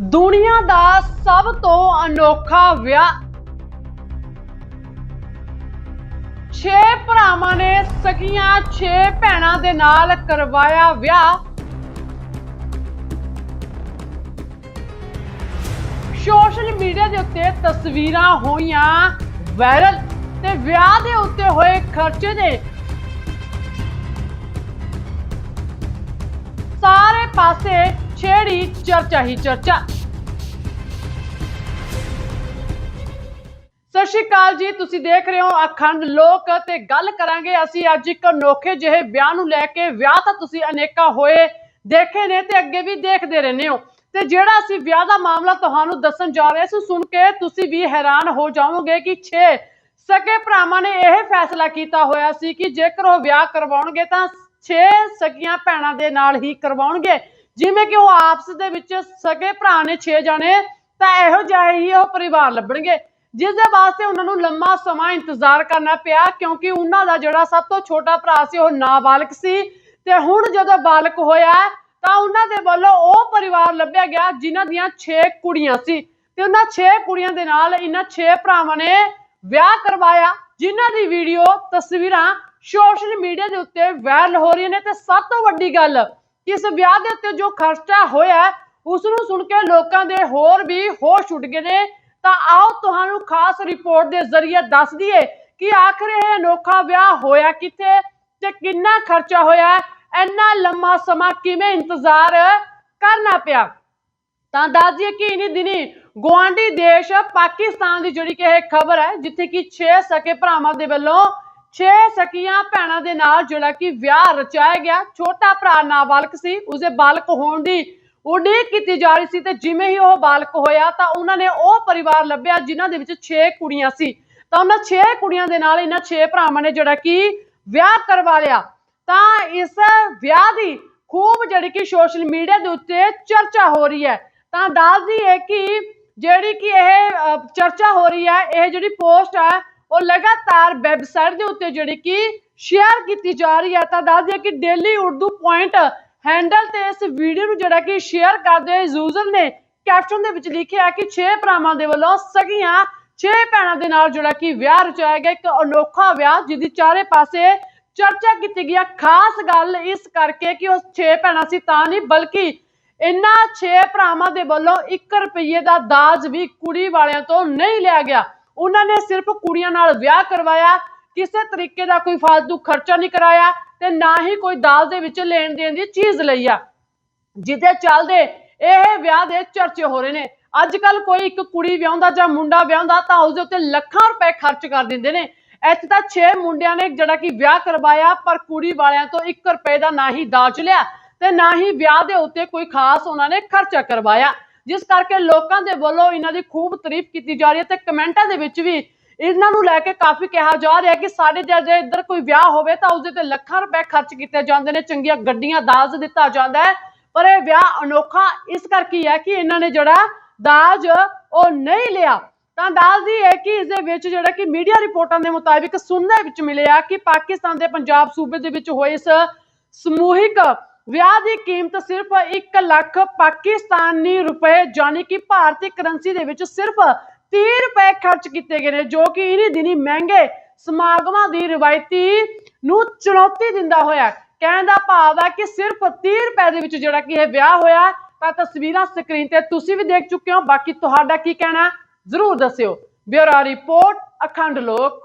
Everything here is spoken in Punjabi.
ਦੁਨੀਆ ਦਾ ਸਭ ਤੋਂ ਅਨੋਖਾ ਵਿਆਹ। ਛੇ ਭਰਾਵਾਂ ਨੇ ਸਕੀਆਂ ਛੇ ਭੈਣਾਂ ਦੇ ਨਾਲ ਕਰਵਾਇਆ ਵਿਆਹ। ਸੋਸ਼ਲ ਮੀਡੀਆ ਦੇ ਉੱਤੇ ਤਸਵੀਰਾਂ ਹੋਈਆਂ ਵਾਇਰਲ ਤੇ ਵਿਆਹ ਦੇ ਉੱਤੇ ਹੋਏ ਖਰਚੇ ਦੇ। ਸਾਰੇ ਪਾਸੇ ਛੇੜੀ ਚਰਚਾ ਹੀ ਚਰਚਾ। ਸਤਿ ਸ਼੍ਰੀ ਅਕਾਲ ਜੀ, ਤੁਸੀਂ ਦੇਖ ਰਹੇ ਹੋ ਅਖੰਡ ਲੋਕ ਤੇ ਗੱਲ ਕਰਾਂਗੇ ਅਸੀਂ ਅੱਜ ਇੱਕ ਅਨੋਖੇ ਜਿਹੇ ਵਿਆਹ ਨੂੰ ਲੈ ਕੇ। ਵਿਆਹ ਤਾਂ ਤੁਸੀਂ ਅਨੇਕਾਂ ਹੋਏ ਦੇਖੇ ਨੇ ਤੇ ਅੱਗੇ ਵੀ ਦੇਖਦੇ ਰਹਿੰਦੇ ਹੋ। ਤੇ ਜਿਹੜਾ ਅਸੀਂ ਵਿਆਹ ਦਾ ਮਾਮਲਾ ਤੁਹਾਨੂੰ ਦੱਸਣ ਜਾ ਰਹੇ ਸੀ, ਸੁਣ ਕੇ ਤੁਸੀਂ ਵੀ ਹੈਰਾਨ ਹੋ ਜਾਓਗੇ ਕਿ 6 ਸਕੇ ਭਰਾਵਾਂ ਨੇ ਇਹ ਫੈਸਲਾ ਕੀਤਾ ਹੋਇਆ ਸੀ ਕਿ ਜੇਕਰ ਉਹ ਵਿਆਹ ਕਰਵਾਉਣਗੇ ਤਾਂ 6 ਸਕੀਆਂ ਭੈਣਾਂ ਦੇ ਨਾਲ ਹੀ ਕਰਵਾਉਣਗੇ। ਜਿਵੇਂ ਕਿ ਉਹ ਆਪਸ ਦੇ ਵਿੱਚ ਸਕੇ ਭਰਾ ਨੇ 6 ਜਾਣੇ, ਤਾਂ ਇਹੋ ਜਿਹਾ ਹੀ ਉਹ ਪਰਿਵਾਰ ਲੱਭਣਗੇ। ਜਿਸ ਦੇ ਵਾਸਤੇ ਉਹਨਾਂ ਨੂੰ ਲੰਮਾ ਸਮਾਂ ਇੰਤਜ਼ਾਰ ਕਰਨਾ ਪਿਆ, ਕਿਉਂਕਿ ਉਹਨਾਂ ਦਾ ਜਿਹੜਾ ਸਭ ਤੋਂ ਛੋਟਾ ਭਰਾ ਸੀ, ਉਹ ਨਾਬਾਲਗ ਸੀ ਤੇ ਹੁਣ ਜਦੋਂ ਬਾਲਕ ਹੋਇਆ, ਤਾਂ ਉਹਨਾਂ ਦੇ ਵੱਲੋਂ ਉਹ ਪਰਿਵਾਰ ਲੱਭਿਆ ਗਿਆ, ਜਿਨ੍ਹਾਂ ਦੀਆਂ 6 ਕੁੜੀਆਂ ਸੀ। ਤੇ ਉਹਨਾਂ 6 ਕੁੜੀਆਂ ਦੇ ਨਾਲ ਇਹਨਾਂ 6 ਭਰਾਵਾਂ ਨੇ ਵਿਆਹ ਕਰਵਾਇਆ, ਜਿਨ੍ਹਾਂ ਦੀ ਵੀਡੀਓ ਤਸਵੀਰਾਂ ਸੋਸ਼ਲ ਮੀਡੀਆ ਦੇ ਉੱਤੇ ਵਾਇਰਲ ਹੋ ਰਹੀਆਂ ਨੇ। ਤੇ ਸਭ ਤੋਂ ਵੱਡੀ ਗੱਲ ਇਸ ਵਿਆਹ ਦੇ ਉੱਤੇ ਜੋ ਖਰਚਾ ਹੋਇਆ ਉਸ ਨੂੰ ਸੁਣ ਕੇ ਲੋਕਾਂ ਦੇ ਹੋਰ ਵੀ ਹੋਸ਼ ਉੱਡ ਗਏ ਨੇ। ਤਾਂ ਆਓ ਤੁਹਾਨੂੰ ਖਾਸ ਰਿਪੋਰਟ ਦੇ ਜ਼ਰੀਏ ਦੱਸ ਦਈਏ ਕਿ ਆਖਰ ਇਹ ਅਨੋਖਾ ਵਿਆਹ ਹੋਇਆ ਕਿੱਥੇ ਤੇ ਕਿੰਨਾ ਖਰਚਾ ਹੋਇਆ, ਇੰਨਾ ਲੰਮਾ ਸਮਾਂ ਕਿਵੇਂ ਇੰਤਜ਼ਾਰ ਕਰਨਾ ਪਿਆ। ਤਾਂ ਦੱਸ ਦਈਏ ਕਿ ਇਨੀ ਦਿਨੀ ਗੁਆਂਢੀ ਦੇਸ਼ ਪਾਕਿਸਤਾਨ ਦੀ ਜਿਹੜੀ ਕਿ ਇਹ ਖਬਰ ਹੈ, ਜਿੱਥੇ ਕਿ 6 ਸਕੇ ਭਰਾਵਾਂ ਦੇ ਵੱਲੋਂ 6 ਸਕੀਆਂ ਭੈਣਾਂ ਦੇ ਨਾਲ ਜਿਹੜਾ ਕਿ ਵਿਆਹ ਰਚਾਇਆ ਗਿਆ। ਛੋਟਾ ਭਰਾ ਨਾਬਾਲਗ ਸੀ, ਉਸਦੇ ਬਾਲਕ ਹੋਣ ਦੀ ਉਡੀਕ ਕੀਤੀ ਜਾ ਰਹੀ ਸੀ ਤੇ ਜਿਵੇਂ ਹੀ ਉਹ ਬਾਲਕ ਹੋਇਆ ਤਾਂ ਉਹਨਾਂ ਨੇ ਉਹ ਪਰਿਵਾਰ ਲੱਭਿਆ ਜਿਨ੍ਹਾਂ ਦੇ ਵਿੱਚ 6 ਕੁੜੀਆਂ ਸੀ। ਤਾਂ ਉਹਨਾਂ 6 ਕੁੜੀਆਂ ਦੇ ਨਾਲ ਇਹਨਾਂ 6 ਭਰਾਵਾਂ ਨੇ ਜਿਹੜਾ ਕਿ ਵਿਆਹ ਕਰਵਾ ਲਿਆ। ਤਾਂ ਇਸ ਵਿਆਹ ਦੀ ਖੂਬ ਜਿਹੜੀ ਕਿ ਸੋਸ਼ਲ ਮੀਡੀਆ ਦੇ ਉੱਤੇ ਚਰਚਾ ਹੋ ਰਹੀ ਹੈ। ਤਾਂ ਦੱਸਦੀ ਹੈ ਕਿ ਜਿਹੜੀ ਕਿ ਇਹ ਚਰਚਾ ਹੋ ਰਹੀ ਹੈ, ਇਹ ਜਿਹੜੀ ਪੋਸਟ ਹੈ ਉਹ ਲਗਾਤਾਰ ਵੈਬਸਾਈਟ ਦੇ ਉੱਤੇ ਜਿਹੜੀ ਕਿ ਸ਼ੇਅਰ ਕੀਤੀ ਜਾ ਰਹੀ ਹੈ, ਤਾਂ ਦੱਸਦੀ ਹੈ ਕਿ ਡੇਲੀ ਉਰਦੂ ਪੁਆਇੰਟ ਹੈਂਡਲ ਤੇ ਇਸ ਵੀਡੀਓ ਨੂੰ ਜਿਹੜਾ ਕਿ ਸ਼ੇਅਰ ਕਰਦੇ ਯੂਜ਼ਰ ਨੇ ਕੈਪਸ਼ਨ ਦੇ ਵਿੱਚ ਲਿਖਿਆ ਕਿ 6 ਭਰਾਵਾਂ ਦੇ ਵੱਲੋਂ ਸਗੀਆਂ 6 ਭੈਣਾਂ ਦੇ ਨਾਲ ਜਿਹੜਾ ਕਿ ਵਿਆਹ ਰਚਾਇਆ ਗਿਆ, ਇੱਕ ਅਨੋਖਾ ਵਿਆਹ ਜਿਹਦੀ ਚਾਰੇ ਪਾਸੇ ਚਰਚਾ ਕੀਤੀ ਗਈ ਖਾਸ ਗੱਲ ਇਸ ਕਰਕੇ ਕਿ ਉਹ 6 ਭੈਣਾਂ ਸੀ, ਤਾਂ ਨਹੀਂ, ਬਲਕਿ ਇਨ੍ਹਾਂ 6 ਭਰਾਵਾਂ ਦੇ ਵੱਲੋਂ 1 ਰੁਪਏ ਦਾ ਦਾਜ ਵੀ ਕੁੜੀ ਵਾਲਿਆਂ ਤੋਂ ਨਹੀਂ ਲਿਆ ਗਿਆ। ਉਹਨਾਂ ਨੇ ਸਿਰਫ ਕੁੜੀਆਂ ਨਾਲ ਵਿਆਹ ਕਰਵਾਇਆ, ਕਿਸੇ ਤਰੀਕੇ ਦਾ ਕੋਈ ਫालतू ਖਰਚਾ ਨਹੀਂ ਕਰਾਇਆ ਤੇ ਨਾ ਹੀ ਕੋਈ ਦਾਜ ਦੇ ਵਿੱਚ ਲੈਣ ਦੇਣ ਦੀ ਚੀਜ਼ ਲਈ ਆ। ਜਿਹਦੇ ਚੱਲਦੇ ਇਹ ਵਿਆਹ ਦੇ ਚਰਚੇ ਹੋ ਰਹੇ ਨੇ। ਅੱਜ ਕੱਲ ਕੋਈ ਇੱਕ ਕੁੜੀ ਵਿਆਹੁੰਦਾ ਜਾਂ ਮੁੰਡਾ ਵਿਆਹੁੰਦਾ ਤਾਂ ਉਸ ਦੇ ਉੱਤੇ ਲੱਖਾਂ ਰੁਪਏ ਖਰਚ ਕਰ ਦਿੰਦੇ ਨੇ। ਇੱਥੇ ਤਾਂ 6 ਮੁੰਡਿਆਂ ਨੇ ਜਿਹੜਾ ਕਿ ਵਿਆਹ ਕਰਵਾਇਆ, ਪਰ ਕੁੜੀ ਵਾਲਿਆਂ ਤੋਂ 1 ਰੁਪਏ ਦਾ ਨਾ ਹੀ ਦਾਜ ਲਿਆ ਤੇ ਨਾ ਹੀ ਵਿਆਹ ਦੇ ਉੱਤੇ ਕੋਈ ਖਾਸ ਉਹਨਾਂ ਨੇ ਖਰਚਾ ਕਰਵਾਇਆ। ਜਿਸ ਕਰਕੇ ਲੋਕਾਂ ਦੇ ਵੱਲੋਂ ਇਹਨਾਂ ਦੀ ਖੂਬ ਤਾਰੀਫ ਕੀਤੀ ਜਾ ਰਹੀ ਹੈ ਤੇ ਕਮੈਂਟਾਂ ਦੇ ਵਿੱਚ ਵੀ ਇਹਨਾਂ ਨੂੰ ਲੈ ਕੇ ਕਾਫੀ ਕਿਹਾ ਜਾ ਰਿਹਾ ਕਿ ਸਾਡੇ ਜੇ ਇੱਧਰ ਕੋਈ ਵਿਆਹ ਹੋਵੇ ਤਾਂ ਉਸਦੇ ਤੇ ਲੱਖਾਂ ਰੁਪਏ ਖਰਚ ਕੀਤੇ ਜਾਂਦੇ ਨੇ, ਚੰਗੀਆਂ ਗੱਡੀਆਂ ਦਾਜ ਦਿੱਤਾ ਜਾਂਦਾ ਹੈ। ਪਰ ਇਹ ਵਿਆਹ ਅਨੋਖਾ ਇਸ ਕਰਕੇ ਹੈ ਕਿ ਇਹਨਾਂ ਨੇ ਜਿਹੜਾ ਦਾਜ ਉਹ ਨਹੀਂ ਲਿਆ। ਤਾਂ ਦੱਸਦੀ ਹੈ ਕਿ ਇਸ ਦੇ ਵਿੱਚ ਜਿਹੜਾ ਕਿ ਮੀਡੀਆ ਰਿਪੋਰਟਾਂ ਦੇ ਮੁਤਾਬਿਕ ਸੁਣਨ ਵਿੱਚ ਮਿਲਿਆ ਕਿ ਪਾਕਿਸਤਾਨ ਦੇ ਪੰਜਾਬ ਸੂਬੇ ਦੇ ਵਿੱਚ ਹੋਏ ਇਸ ਸਮੂਹਿਕ ਵਿਆਹ ਦੀ ਕੀਮਤ ਸਿਰਫ 1 ਲੱਖ ਪਾਕਿਸਤਾਨੀ ਰੁਪਏ ਯਾਨੀ ਕਿ ਭਾਰਤੀ ਕਰੰਸੀ ਦੇ ਵਿੱਚ ਸਿਰਫ 30 ਰੁਪਏ ਖਰਚ ਕੀਤੇ ਗਏ ਨੇ, ਜੋ ਕਿ ਇਨੀ ਦਿਨੀ ਮਹਿੰਗੇ ਸਮਾਗਮਾਂ ਦੀ ਰਵਾਇਤੀ ਨੂੰ ਚੁਣੌਤੀ ਦਿੰਦਾ ਹੋਇਆ ਕਹਿਣ ਦਾ ਭਾਵ ਹੈ ਕਿ ਸਿਰਫ 30 ਰੁਪਏ ਦੇ ਵਿੱਚ ਜਿਹੜਾ ਕਿ ਇਹ ਵਿਆਹ ਹੋਇਆ ਤਾਂ ਤਸਵੀਰਾਂ ਸਕਰੀਨ ਤੇ ਤੁਸੀਂ ਵੀ ਦੇਖ ਚੁੱਕੇ ਹੋ। ਬਾਕੀ ਤੁਹਾਡਾ ਕੀ ਕਹਿਣਾ ਜ਼ਰੂਰ ਦੱਸਿਓ। ਬਿਊਰੋ ਰਿਪੋਰਟ, ਅਖੰਡ ਲੋਕ।